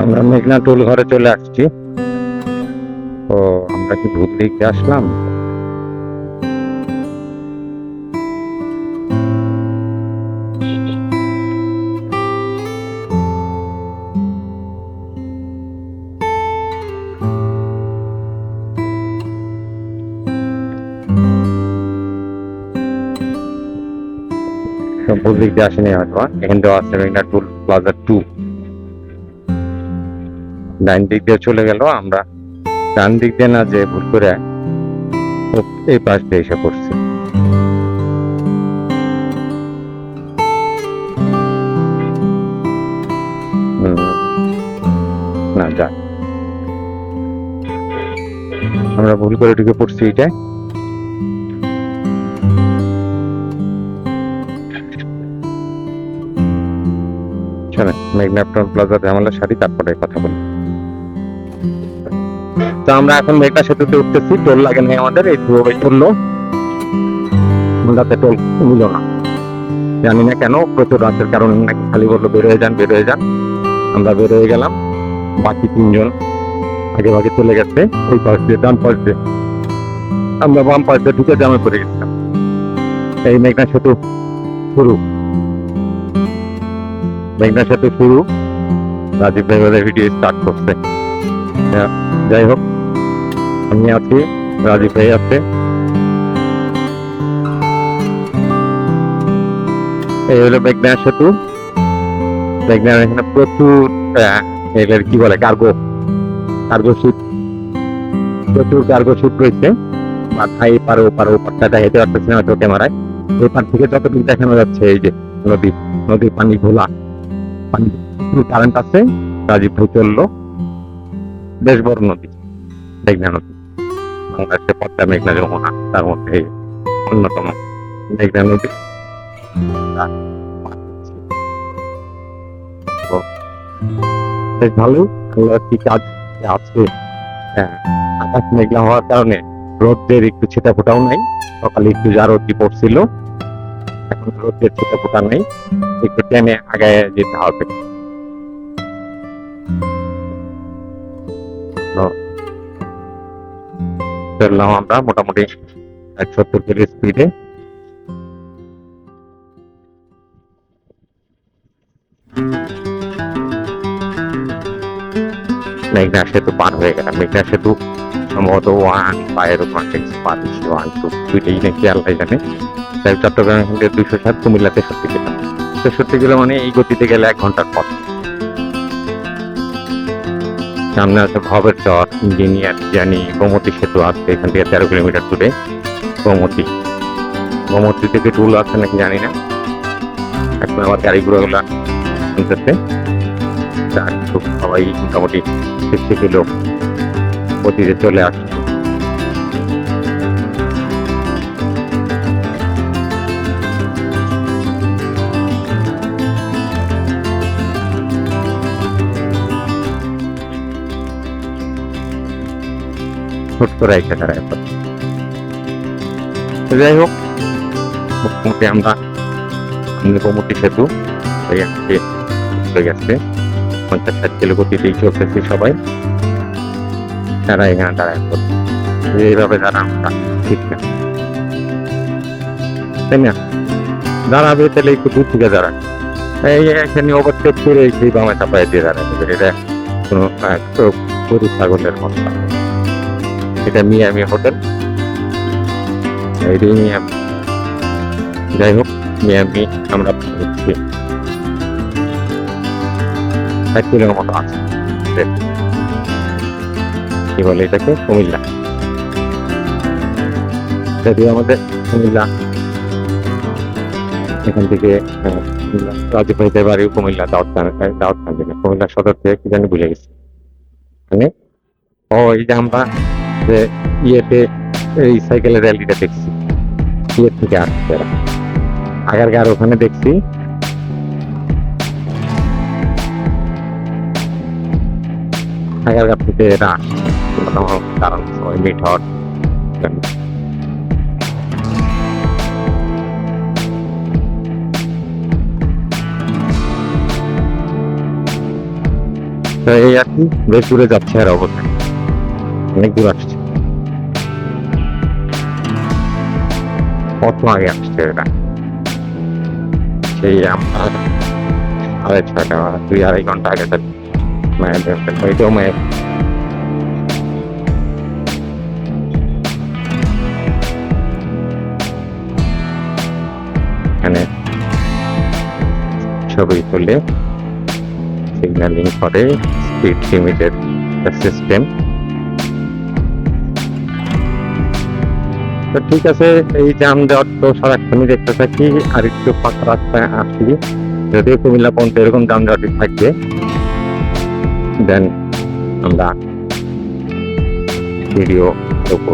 আমরা মেঘনা টোল ঘরে চলে আসছি। ও আমরা কি ভূত দেখতে আসলাম? ভূত দেখতে আসেনি হয়তো, এখান থেকে আসছে মেঘনা টোল প্লাজা টু। ডাইন দিক দিয়ে চলে গেল, আমরা ডান দিক দিয়ে না যে ভুল করে এই পাশ দিয়ে এসে পড়ছি। না আমরা ভুল করে ঢুকে পড়ছি শোনেন মেঘনাপটন প্লাজা ঝামেলা সারি, তারপরে কথা বলি তো আমরা এখন মেঘনা সেতুতে উঠতেছি টোল লাগে নাই আমাদের এই দুবাই তুললো রাতে টোল নিল না। জানি না কেন প্রচুর রাতের কারণে নাকি খালি বলল হয়ে যান বের হয়ে যান। আমরা বের হয়ে গেলাম বাকি তিনজন আগে ভাগে চলে গেছে ওই পাশ দিয়ে ডান পাশ দিয়ে। আমরা বাম পাশ দিয়ে ঢুকে জামে পড়ে গেছিলাম। এই মেঘনা সেতু শুরু। মেঘনা সেতু শুরু। রাজীব ভাই ভিডিও স্টার্ট করছে। হ্যাঁ, যাই হোক। আমি আছি রাজীব ভাই আছে। এই হলো মেঘনা সেতু। এখানে প্রচুর কি বলে কার্গো কার্গো শিপ প্রচুর কার্গো শিপ রয়েছে। মাথায় এপারে ওপারে ওপারটা হেঁটে পারতেছি না ক্যামেরায় ওই পার থেকে দেখানো যাচ্ছে, এই যে নদী, নদীর পানি ঘোলা। পানি কারেন্ট আছে রাজীব ভাই চলল। বেশ বড় নদী, মেঘনা নদী। বাংলাদেশের পদ্মা মেঘনা যমুনা তার মধ্যে অন্যতম মেঘনা নদী। বেশ ভালো। কি কাজ আছে? হ্যাঁ, আকাশ মেঘলা হওয়ার কারণে রোদের একটু ছিটা ফোটাও নাই। সকালে একটু যা রোদটি পড়ছিল। এখন রোদের ছিটা ফোটা নেই। একটু টেনে আগায় যেতে হবে। চললাম আমরা মোটামুটি এক সত্তর স্পিডে মেঘনা সেতু পার হয়ে গেলাম। মেঘনা সেতু সম্ভবত ওয়ান একটা পার হচ্ছে ওয়ান টু দুইটাই নাকি আল্লাহ জানে। তাই চট্টগ্রাম দুইশো সাত কুমিল্লা তেষট্টি কিলো তেষট্টি কিলো মানে এই গতিতে গেলে এক ঘণ্টার পথ। সামনে আছে ভবের চর, ইঞ্জিনিয়ার জানি গোমতী সেতু আছে এখান থেকে তেরো কিলোমিটার দূরে, গোমতী। গোমতী থেকে টুল আছে নাকি জানি না। এখন আমার গাড়িগুলো আনতেছে। খুব সবাই মোটামুটি সিক্সটি কিলো অতীতে চলে আসছে। ছোট করে একটা তারা এখন যাই হোক, মোটামুটি আমরা গোমতী সেতু গেছে, পঞ্চাশ ষাট কিলো গতিতেই চলতেছি সবাই। তারা এখানে দাঁড়ায় পড়ছে এইভাবে দাঁড়ানোটা ঠিক না। তাই না? দাঁড়াবে তাহলে একটু দূর থেকে দাঁড়ায়। এই এখানে ওভারটেক করে সেই বামে চাপায় দিয়ে দাঁড়াবে এটা কোনো গরু ছাগলের মতো। এটা মিয়ামি হোটেল। এটাই মিয়ামি যাই হোক মিয়ামি আমরা হচ্ছি। ষাট কিলোর মতো আছে। কি বলে এটাকে? কুমিল্লা। আমাদের কুমিল্লা। এখান থেকে আহ, রাজীব ভাইদের বাড়িও কুমিল্লা কুমিল্লা সদর থেকে কি জানি ভুলে গেছি। মানে? ও এই যে আমরা যে ইয়েতে এই সাইকেলের র্যালিটা দেখছি। ইয়ের থেকে আসছে। আগারগার ওখানে দেখছি। আগারগার থেকে আসছে। কারণ সবাই মিট হওয়ার এই আর কি, বেশ দূরে যাচ্ছে আর অবস্থা। অনেক দূর আসছে। আসছে এটা। সেই আমরা আড়াই ছয়টা, দুই আড়াই ঘণ্টা আগে তার মায়ের ওইটাও মায়ের এখানে ছবি তুলে সিগন্যালিং করে স্পিড লিমিটেড সিস্টেম তো ঠিক আছে, এই জাম দেওয়ার তো সারাক্ষণই দেখতে থাকি, আর একটু ফাঁকা রাস্তায় আসি। যদিও কুমিল্লা পর্যন্ত এরকম জাম দেওয়াটি থাকবে। দেন আমরা ভিডিও করব।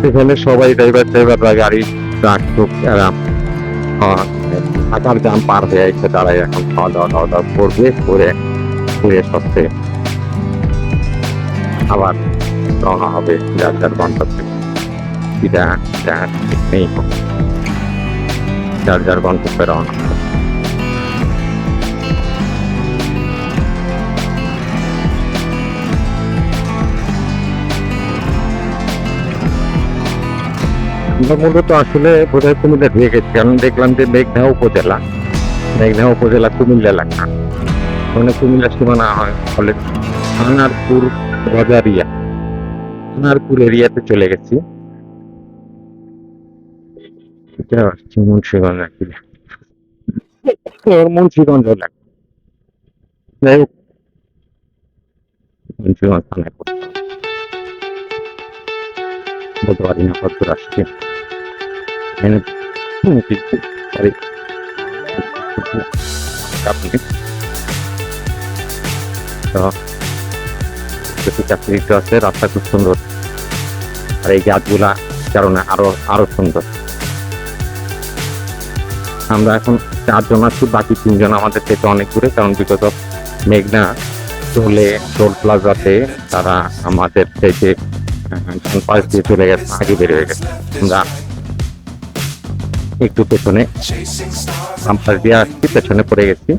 সেখানে সবাই ড্রাইভার ড্রাইভাররা গাড়ি ট্রাক টুক এরা আহ, থাকার জাম পার হয়ে এসে তারাই এখন খাওয়া দাওয়া খাওয়া দাওয়া করবে করে ঘুরে সত্যি আবার রওনা হবে যার যার গন্তব্যে। এটা ঠিক নেই। যার যার গন্তব্যে রওনা হবে। আমরা মূলত আসলে বোধহয় কুমিল্লা দিয়ে গেছি। কারণ দেখলাম যে মেঘনা উপজেলা। মেঘনা উপজেলা কুমিল্লা এলাকা। মানে কুমিল্লা সীমানা হয় ফলে খানারপুর বাজারিয়া। খানারপুর এরিয়াতে চলে গেছি। মুন্সিগঞ্জ মুন্সিগঞ্জ মুন্সিগঞ্জ হবে। বলতে পারি না, কত দূর আসছে। তো চাকরি আছে, রাস্তা খুব সুন্দর। আর এই গাছগুলা কারণে আরও আরও সুন্দর। আমরা এখন চারজন আছি, বাকি তিনজন আমাদের থেকে অনেক দূরে, কারণ বিগত মেঘনা টোলে টোল প্লাজাতে তারা আমাদের থেকে পাশ দিয়ে চলে গেছে আগে বের গেছে আমরা একটু পেছনে পাশ দিয়ে আসছি পেছনে পড়ে গেছি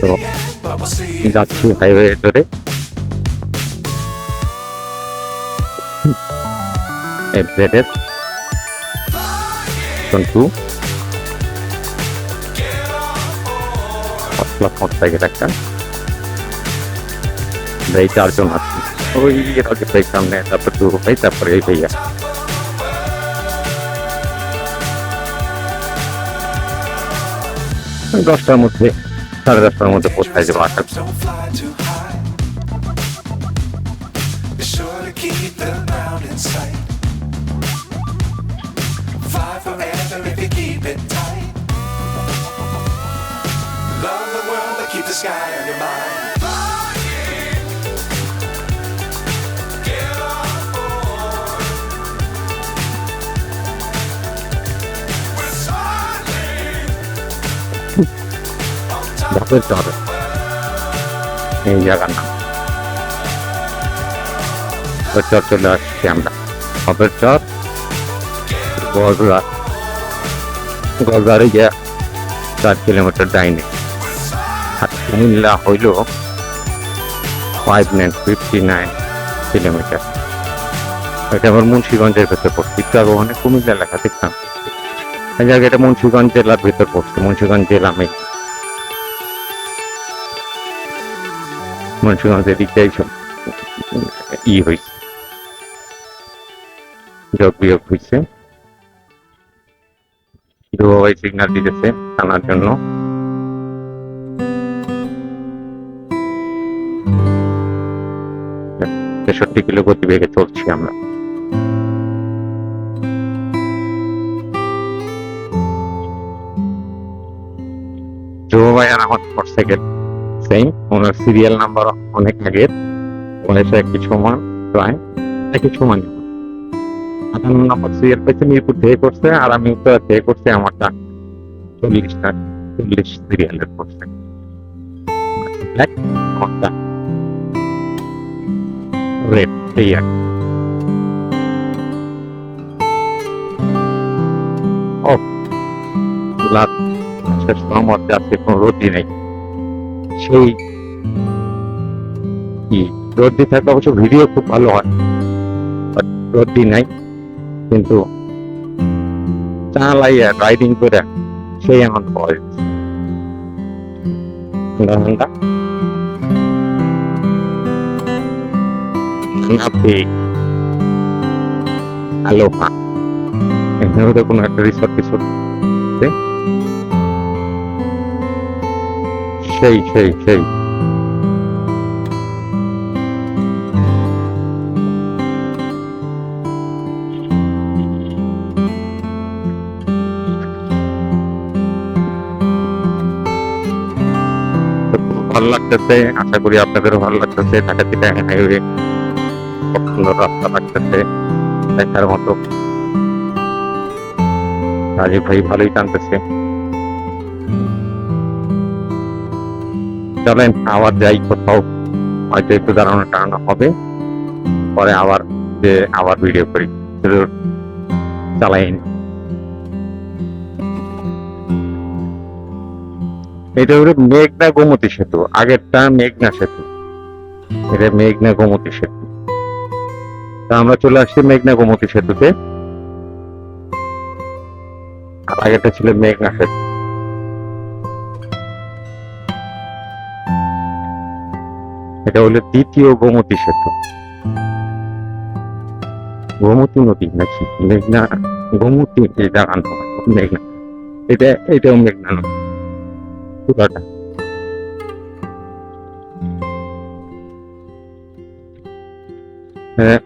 তো যাচ্ছি হাইওয়ে ধরে এফজেডের টু পাঁচ লাখ মোটরসাইকেল একটা আমরা এই চারজন আছি ওই এর আগে ভাই সামনে তারপর দু ভাই তারপরে এই ভাইয়া ওই দশটার মধ্যে সাড়ে দশটার মধ্যে পৌঁছায় যাব আশা করি। Don't fly too high. ধাপের চর এই জায়গার নাম। চর চলে আসছি আমরা। ধাপের চর গজরা গজরারে চার কিলোমিটার ডাইনে। আর কুমিল্লা হইল five nine fifty nine kilometre এটা আমার মুন্সিগঞ্জের ভেতর পড়ছে। একটু ওখানে কুমিল্লা লেখা দেখতাম। এই জায়গাটা মুন্সিগঞ্জ জেলার ভেতর পড়ছে। মুন্সিগঞ্জ জেলা মেয়ে মুন্সিগঞ্জের দিকটাই সব ই হয়েছে যোগ বিয়োগ হয়েছে দুবাই সিগন্যাল দিতেছে টানার জন্য তেষট্টি কিলো গতিবেগে চলছি আমরা ধ্রুব ভাই আর আমার motorcycle same owner serial number অনেক আগের। বয়সে একই সমান, প্রায় একই সমান। আটান্ন নম্বর সিরিয়াল মিরপুর থেকে করছে, আর আমি উত্তরা থেকে করছি আমারটা। চল্লিশটা, চল্লিশ সিরিয়ালের করছে ও শেষ কোনো নেই। সেই কি? রোদ্দি থাকলে অবশ্য ভিডিও খুব ভালো হয়। রোদ্দি নাই, কিন্তু চালাইয়া রাইডিং করে, সেই আনন্দ পাওয়া যাচ্ছে আপনি আলোহা এখানে কোনো একটা রিসোর্ট টিসোর্ট সেই সেই সেই। ভালো লাগতেছে, আশা করি আপনাদেরও ভালো লাগতেছে ঢাকা থেকে হাইওয়ে রাস্তা লাগতেছে, দেখার মতো। রাজীব ভাই ভালোই টানতেছে। চলেন আবার যাই কোথাও। হয়তো একটু দাঁড়ানো টানানো হবে। পরে আবার যে আবার ভিডিও করি। শুধু এটা হলো মেঘনা গোমতী সেতু। আগেরটা মেঘনা সেতু। এটা মেঘনা গোমতী সেতু। তা আমরা চলে আসছি মেঘনা গোমতী সেতুতে। আগেরটা ছিল মেঘনা সেতু। এটা হলো দ্বিতীয় গোমতী সেতু। গোমতী নদী নাকি? মেঘনা গোমতী, এই মেঘনা। এটা, এটাও মেঘনা নদী। হ্যাঁ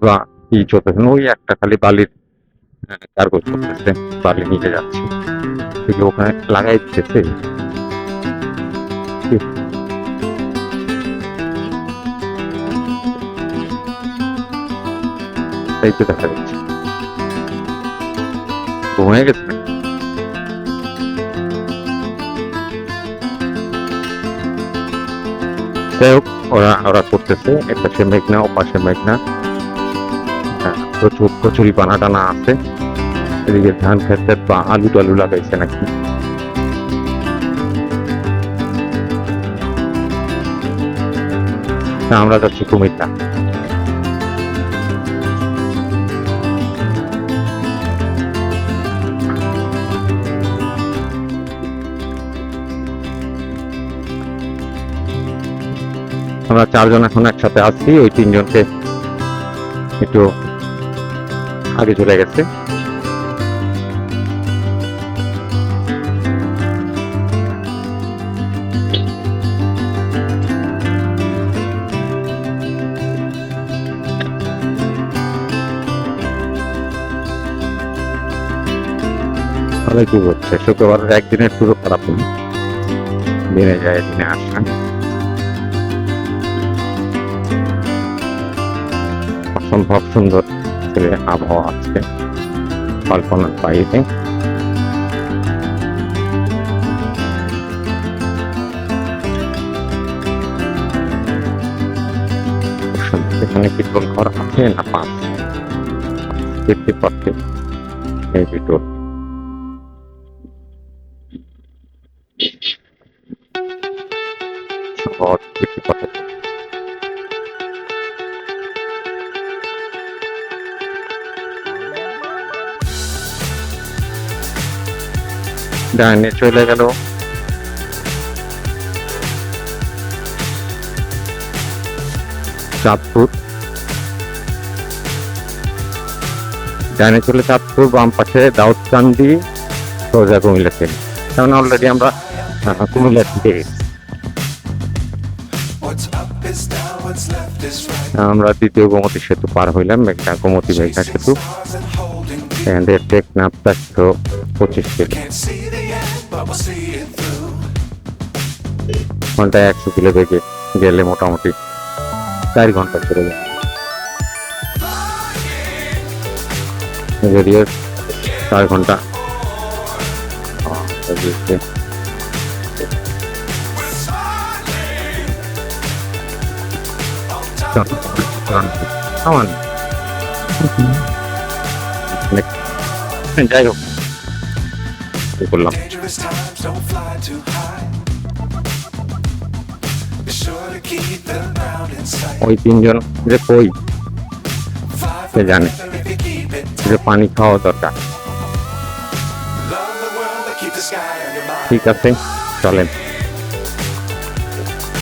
বা ই চলতেছে ওই একটা খালি বালির কার্গো চলতেছে, বালি নিয়ে যাচ্ছে। ওখানে লাগাই দিতেছে। তাই তো দেখা যাচ্ছে ওরা করতেছে একটা সে মেঘনা মেঘনা। হ্যাঁ, প্রচুর পানা টানা আছে। এদিকে ধান খেতে বা আলু টালু লাগাইছে নাকি? আমরা যাচ্ছি কুমিল্লা আমরা চারজন এখন একসাথে আছি, ওই তিনজনকে একটু আগে চলে গেছে। কি হচ্ছে? শুক্রবার একদিনের টুরও খারাপ দিনে যায়, দিনে আসা। অসম্ভব সুন্দর আবহাওয়া আছে। কল্পনার বাইরে এখানে কীর্তন ঘর আছে না পাঁচ? ফিফটি পার্সেন্ট এই ভিতর ডাইনে চলে গেল। চাঁদপুর। ডাইনে চলে চাঁদপুর বাম পাশে দাউদকান্দি সোজা কুমিল্লা থেকে কারণ অলরেডি আমরা আহ, কুমিল্লা থেকে. আমরা দ্বিতীয় গোমতী সেতু পার হইলাম মেঘনা গোমতী মেঘনা সেতু। And holding me. এখান থেকে টেকনাফ একশো পঁচিশ kilo Can't see the end, but we'll see it through. ঘন্টায় একশো কিলো বেগে গেলে মোটামুটি চার ঘণ্টা চলে যাবে যদিও চার ঘণ্টা আহ, যাই হোক করলাম। ওই তিনজন যে কই সে জানে। যে পানি খাওয়া দরকার। ঠিক আছে চলেন।